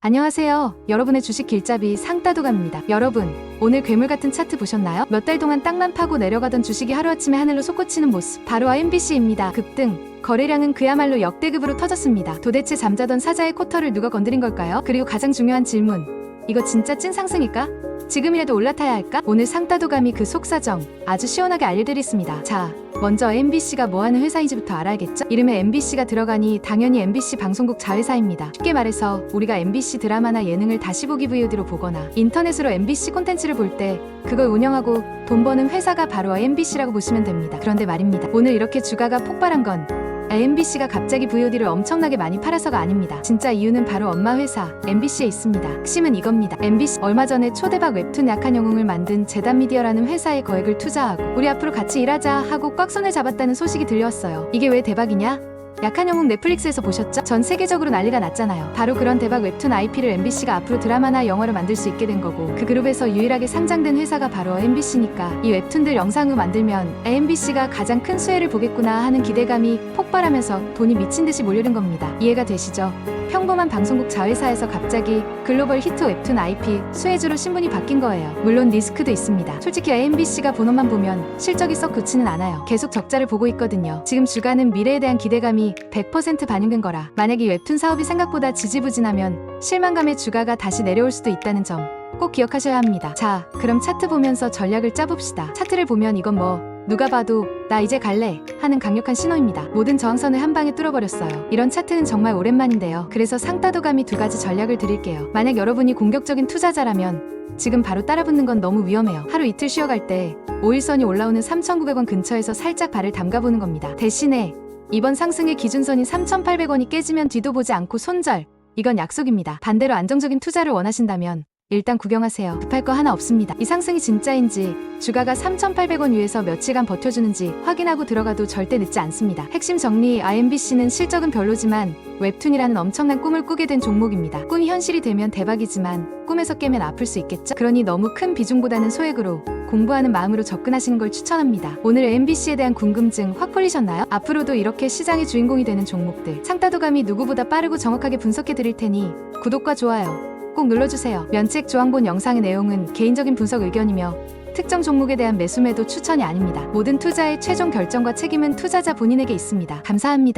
안녕하세요. 여러분의 주식 길잡이 상따도감입니다. 여러분, 오늘 괴물 같은 차트 보셨나요? 몇 달 동안 땅만 파고 내려가던 주식이 하루아침에 하늘로 솟구치는 모습. 바로 MBC입니다. 급등. 거래량은 그야말로 역대급으로 터졌습니다. 도대체 잠자던 사자의 코털을 누가 건드린 걸까요? 그리고 가장 중요한 질문. 이거 진짜 찐 상승일까? 지금이라도 올라타야 할까? 오늘 상따도감이 그 속사정 아주 시원하게 알려드리겠습니다. 자, 먼저 MBC가 뭐하는 회사인지부터 알아야겠죠? 이름에 MBC가 들어가니 당연히 MBC 방송국 자회사입니다. 쉽게 말해서 우리가 MBC 드라마나 예능을 다시 보기 VOD로 보거나 인터넷으로 MBC 콘텐츠를 볼 때 그걸 운영하고 돈 버는 회사가 바로 MBC라고 보시면 됩니다. 그런데 말입니다. 오늘 이렇게 주가가 폭발한 건 MBC가 갑자기 VOD를 엄청나게 많이 팔아서가 아닙니다. 진짜 이유는 바로 엄마 회사 MBC에 있습니다. 핵심은 이겁니다. MBC 얼마 전에 초대박 웹툰 약한 영웅을 만든 재단 미디어라는 회사에 거액을 투자하고 우리 앞으로 같이 일하자 하고 꽉 손을 잡았다는 소식이 들려왔어요. 이게 왜 대박이냐? 약한 영웅 넷플릭스에서 보셨죠? 전 세계적으로 난리가 났잖아요. 바로 그런 대박 웹툰 IP를 MBC가 앞으로 드라마나 영화로 만들 수 있게 된 거고 그 그룹에서 유일하게 상장된 회사가 바로 MBC니까 이 웹툰들 영상으로 만들면 MBC가 가장 큰 수혜를 보겠구나 하는 기대감이 폭발하면서 돈이 미친 듯이 몰려든 겁니다. 이해가 되시죠? 평범한 방송국 자회사에서 갑자기 글로벌 히트 웹툰 IP 수혜주로 신분이 바뀐 거예요. 물론 리스크도 있습니다. 솔직히 MBC가 본업만 보면 실적이 썩 좋지는 않아요. 계속 적자를 보고 있거든요. 지금 주가는 미래에 대한 기대감이 100% 반영된 거라. 만약 이 웹툰 사업이 생각보다 지지부진하면 실망감에 주가가 다시 내려올 수도 있다는 점. 꼭 기억하셔야 합니다. 자, 그럼 차트 보면서 전략을 짜봅시다. 차트를 보면 이건 뭐 누가 봐도 나 이제 갈래 하는 강력한 신호입니다. 모든 저항선을 한 방에 뚫어버렸어요. 이런 차트는 정말 오랜만인데요. 그래서 상따도감이 두 가지 전략을 드릴게요. 만약 여러분이 공격적인 투자자라면 지금 바로 따라붙는 건 너무 위험해요. 하루 이틀 쉬어갈 때 5일선이 올라오는 3,900원 근처에서 살짝 발을 담가보는 겁니다. 대신에 이번 상승의 기준선인 3,800원이 깨지면 뒤도 보지 않고 손절. 이건 약속입니다. 반대로 안정적인 투자를 원하신다면 일단 구경하세요. 급할 거 하나 없습니다. 이 상승이 진짜인지 주가가 3,800원 위에서 며칠간 버텨주는지 확인하고 들어가도 절대 늦지 않습니다. 핵심 정리 IMBC는 실적은 별로지만 웹툰이라는 엄청난 꿈을 꾸게 된 종목입니다. 꿈이 현실이 되면 대박이지만 꿈에서 깨면 아플 수 있겠죠? 그러니 너무 큰 비중보다는 소액으로 공부하는 마음으로 접근하시는 걸 추천합니다. 오늘 MBC에 대한 궁금증 확 풀리셨나요? 앞으로도 이렇게 시장의 주인공이 되는 종목들 상따도감이 누구보다 빠르고 정확하게 분석해 드릴 테니 구독과 좋아요 꼭 눌러주세요. 면책 조항본 영상의 내용은 개인적인 분석 의견이며 특정 종목에 대한 매수 매도 추천이 아닙니다. 모든 투자의 최종 결정과 책임은 투자자 본인에게 있습니다. 감사합니다.